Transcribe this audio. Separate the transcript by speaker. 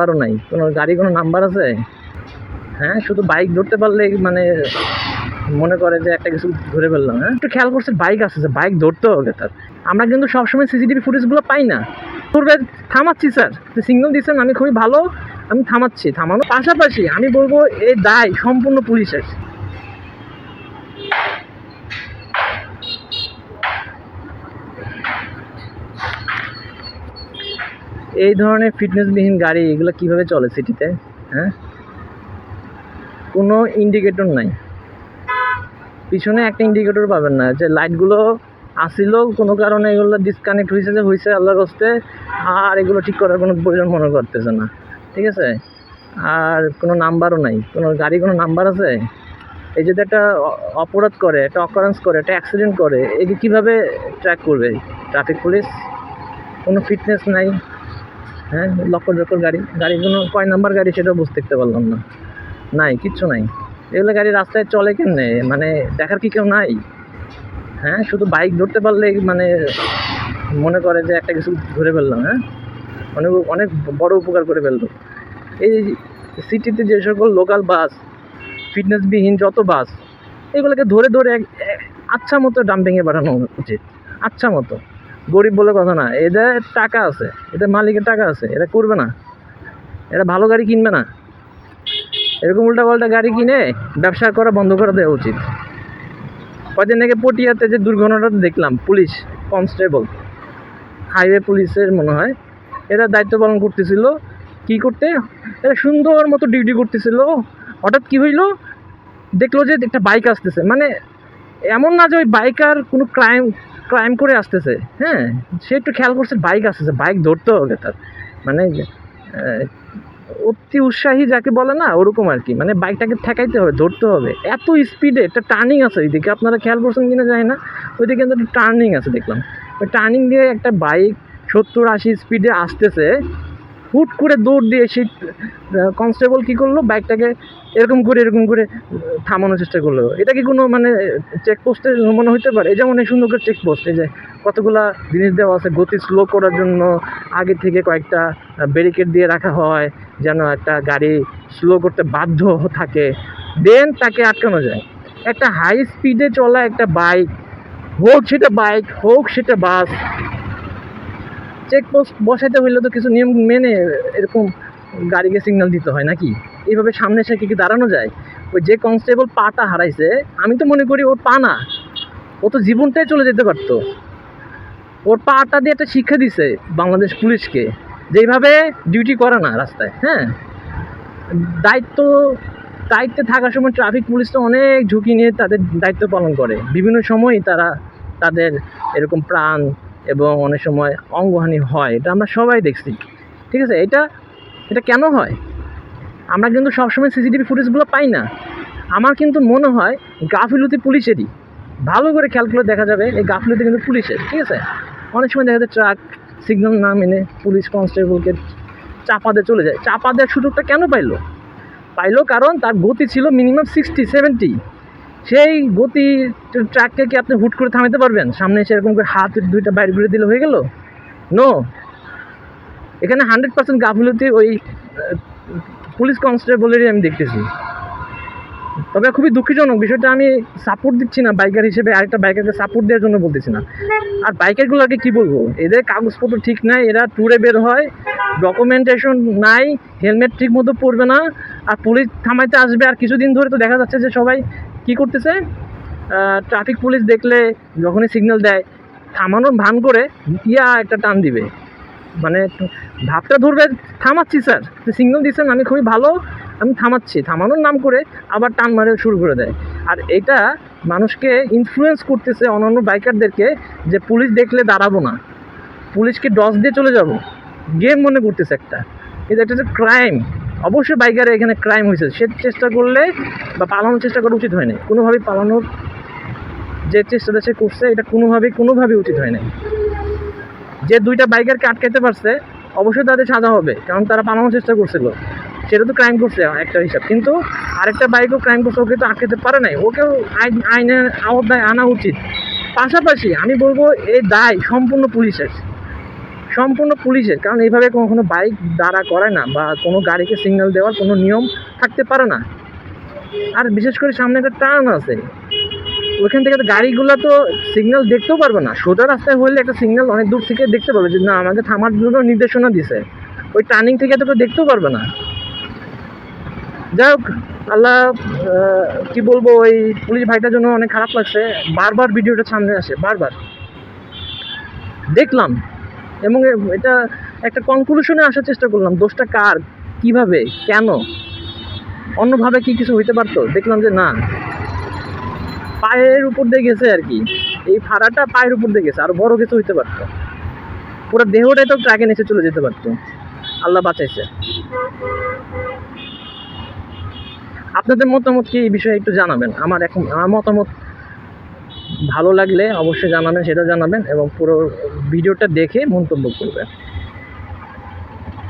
Speaker 1: নাম্বারও নাই। কোনো গাড়ি কোনো নাম্বার আছে? হ্যাঁ শুধু বাইক ধরতে পারলে মানে মনে করে যে একটা কিছু ধরে ফেললাম হ্যাঁ? একটু খেয়াল করছে, বাইক আছে, যে বাইক ধরতে হবে তার। আমরা কিন্তু সবসময় সিসিটিভি ফুটেজগুলো পাই না। পূর্বে থামাচ্ছি, স্যার। সিগন্যাল দিচ্ছেন আমি খুবই ভালো। আমি থামাচ্ছি, থামানোর পাশাপাশি আমি বলব, এ দায় সম্পূর্ণ পুলিশের। এই ধরনের ফিটনেসবিহীন গাড়ি, এগুলো কীভাবে চলে সিটিতে হ্যাঁ? কোনো ইন্ডিকেটর নাই। পিছনে একটা ইন্ডিকেটর পাবেন না, যে লাইটগুলো আসিল কোনো কারণে এগুলো ডিসকানেক্ট হয়েছে যে হয়েছে আল্লাহর হস্তে আর এগুলো ঠিক করার কোনো প্রয়োজন মনে করতেছে না। ঠিক আছে? আর কোনো নাম্বারও নাই। কোনো গাড়ি, কোনো নাম্বার আছে? এই যদি একটা অপরাধ করে, একটা অকারেন্স করে, একটা অ্যাক্সিডেন্ট করে, একে কীভাবে ট্র্যাক করবে? ট্রাফিক পুলিশ কোনো ফিটনেস নাই। হ্যাঁ লক্ষ লক্ষ গাড়ি গাড়িগুলো কয় নাম্বার গাড়ি সেটাও বুঝতে পারলাম না। নাই, কিচ্ছু নাই। এগুলো গাড়ি রাস্তায় চলে কেমনে? মানে দেখার কি কেউ নাই? হ্যাঁ শুধু বাইক ধরতে পারলে মানে মনে করে যে একটা কিছু ধরে ফেললাম হ্যাঁ? অনেক অনেক বড় উপকার করে ফেলল। এই সিটিতে যে সকল লোকাল বাস ফিটনেসবিহীন যত বাস এগুলোকে ধরে ধরে আচ্ছা মতো ডাম্পিংয়ে পাঠানো উচিত। আচ্ছা মতো। গরিব বলে কথা না। এদের টাকা আছে এদের মালিকের টাকা আছে এরা করবে না। এরা ভালো গাড়ি কিনবে না। এরকম উল্টাপাল্টা গাড়ি কিনে ব্যবসা করা বন্ধ করে দেওয়া উচিত। কদিন আগে পটিয়াতে যে দুর্ঘটনাটা দেখলাম, পুলিশ কনস্টেবল, হাইওয়ে পুলিশের মনে হয়, এরা দায়িত্ব পালন করতেছিল। কি করতে? এরা সুন্দর মতো ডিউটি করতেছিল। হঠাৎ কি হইল? দেখল যে একটা বাইক আসতেছে। মানে এমন না যে ওই বাইকার কোনো ক্রাইম ক্রাইম করে আসতেছে। হ্যাঁ সে একটু খেয়াল করছে বাইক আসতেছে। বাইক ধরতে হবে তার। মানে অতি উৎসাহী যাকে বলে না, ওরকম আর কি। মানে বাইকটাকে ঠেকাইতে হবে, ধরতে হবে। এত স্পিডে একটা টার্নিং আছে ওইদিকে। আপনারা খেয়াল করছেন কিনা যায় না। ওইদিকে কিন্তু একটা টার্নিং আছে দেখলাম। ওই টার্নিং দিয়ে একটা বাইক সত্তর আশি স্পিডে আসতেছে। হুট করে দৌড় দিয়ে সেই কনস্টেবল কী করল? বাইকটাকে এরকম করে এরকম করে থামানোর চেষ্টা করল। এটা কি কোনো মানে চেকপোস্টের মনে হতে পারে? এই যেমন এই সুন্দর করে চেকপোস্ট এই যে কতগুলা জিনিস দেওয়া আছে, গতি স্লো করার জন্য আগে থেকে কয়েকটা ব্যারিকেড দিয়ে রাখা হয়, যেন একটা গাড়ি স্লো করতে বাধ্য থাকে। দেন তাকে আটকানো যায়। একটা হাই স্পিডে চলা একটা বাইক হোক সেটা বাইক হোক সেটা বাস চেকপোস্ট বসাইতে হইলে তো কিছু নিয়ম মেনে এরকম গাড়িকে সিগন্যাল দিতে হয় নাকি? এইভাবে সামনে এসে কি দাঁড়ানো যায়? ওই যে কনস্টেবল পাটা হারাইছে, আমি তো মনে করি ওর পা না। ও তো জীবনটাই চলে যেতে পারতো। ওর পাটা দিয়ে একটা শিক্ষা দিছে বাংলাদেশ পুলিশকে যেইভাবে ডিউটি করে না রাস্তায় হ্যাঁ? দায়িত্ব, দায়িত্বে থাকার সময় ট্রাফিক পুলিশ তো অনেক ঝুঁকি নিয়ে তাদের দায়িত্ব পালন করে। বিভিন্ন সময় তারা তাদের এরকম প্রাণ এবং অনেক সময় অঙ্গহানি হয়, এটা আমরা সবাই দেখছি। ঠিক আছে? এটা এটা কেন হয়? আমরা কিন্তু সবসময় সিসিটিভি ফুটেজগুলো পাই না। আমার কিন্তু মনে হয় গাফিলতি পুলিশেরই। ভালো করে খেয়াল করে দেখা যাবে এই গাফিলতি কিন্তু পুলিশের, ঠিক আছে? অনেক সময় দেখা যায় ট্রাক সিগন্যাল না মেনে পুলিশ কনস্টেবলকে চাপা দিয়ে চলে যায়। চাপা দেওয়ার সুযোগটা কেন পাইলো? পাইলো কারণ তার গতি ছিল মিনিমাম সিক্সটি সেভেন্টি সেই গতি ট্রাককে কি আপনি হুট করে থামাতে পারবেন? সামনে এসে এরকম করে হাত দুইটা বাইরে ঘুরে দিলে হয়ে গেল? নো এখানে হান্ড্রেড পার্সেন্ট গাফিলতি ওই পুলিশ কনস্টেবলেরই আমি দেখতেছি। তবে খুবই দুঃখজনক বিষয়টা আমি সাপোর্ট দিচ্ছি না বাইকার হিসেবে, আরেকটা বাইকারকে সাপোর্ট দেওয়ার জন্য বলতেছি না। আর বাইকারগুলোকে কি বলব? এদের কাগজপত্র ঠিক নাই, এরা ট্যুরে বের হয় ডকুমেন্টেশন নাই হেলমেট ঠিক মতো পরবে না, আর পুলিশ থামাইতে আসবে, আর কিছুদিন ধরে তো দেখা যাচ্ছে যে সবাই কি করতেছে? ট্রাফিক পুলিশ দেখলে যখনই সিগন্যাল দেয়, থামানোর ভান করে ইয়া একটা টান দিবে। মানে ভাবটা ধরবে, থামাচ্ছি স্যার সিগন্যাল দিচ্ছেন আমি খুবই ভালো, আমি থামাচ্ছি। থামানোর নাম করে আবার টান মারে, শুরু করে দেয়। আর এটা মানুষকে ইনফ্লুয়েন্স করতেছে অন্যান্য বাইকারদেরকে যে পুলিশ দেখলে দাঁড়াবো না। পুলিশকে ডস দিয়ে চলে যাব। গেম মনে করতেছে একটা। এটা একটা ক্রাইম অবশ্যই বাইকারে এখানে ক্রাইম হয়েছে। সে চেষ্টা করলে বা পালানোর চেষ্টা করা উচিত হয়নি। কোনোভাবেই পালানোর যে চেষ্টাটা সে করছে, এটা কোনোভাবেই কোনোভাবেই উচিত হয় নাই যে দুইটা বাইকারকে আটকাইতে পারছে, অবশ্যই তাদের সাজা হবে, কারণ তারা পালানোর চেষ্টা করছিল। সেটা তো ক্রাইম করছে, একটা হিসাব। কিন্তু আরেকটা বাইকও ক্রাইম করছে, ওকে তো আটকাতে পারে নাই। ওকেও আইন, আইনের আওতায় আনা উচিত। পাশাপাশি আমি বলব, এই দায় সম্পূর্ণ পুলিশের। সম্পূর্ণ পুলিশের, কারণ এইভাবে কখনো বাইক দাঁড়া করে না বা কোনো গাড়িকে সিগন্যাল দেওয়ার কোনো নিয়ম থাকতে পারে না। আর বিশেষ করে সামনে একটা টার্ন আছে। ওইখান থেকে তো গাড়িগুলো তো সিগন্যাল দেখতেও পারবে না। সোজা রাস্তায় হলে একটা সিগন্যাল অনেক দূর থেকে দেখতে পারবে যে, না, আমাকে থামার জন্য নির্দেশনা দিছে। ওই টার্নিং থেকে তো দেখতেও পারবে না। যাই হোক, আল্লাহ কি বলব, ওই পুলিশ ভাইটার জন্য অনেক খারাপ লাগছে। বারবার ভিডিওটা সামনে আসে, বারবার। দেখলাম। এবং এটা একটা কনক্লুশনে আসার চেষ্টা করলাম, দোষটা কার? কীভাবে? কেন? অন্যভাবে কি কিছু হইতে পারতো? দেখলাম যে না। পায়ের উপর দিয়ে গেছে আর কি। এই ফাড়াটা পায়ের উপর দিয়ে গেছে, আর বড় কিছু হইতে পারতো। পুরো দেহটাই তো ট্রাকে নিচে চলে যেতে পারতো। আল্লাহ বাঁচাইছে। আপনাদের মতামত কি? এই বিষয়ে একটু জানাবেন। আমার এখন, আমার মতামত ভালো লাগলে অবশ্যই জানাবেন, সেটা জানাবেন এবং পুরো ভিডিওটা দেখে মন্তব্য করবেন।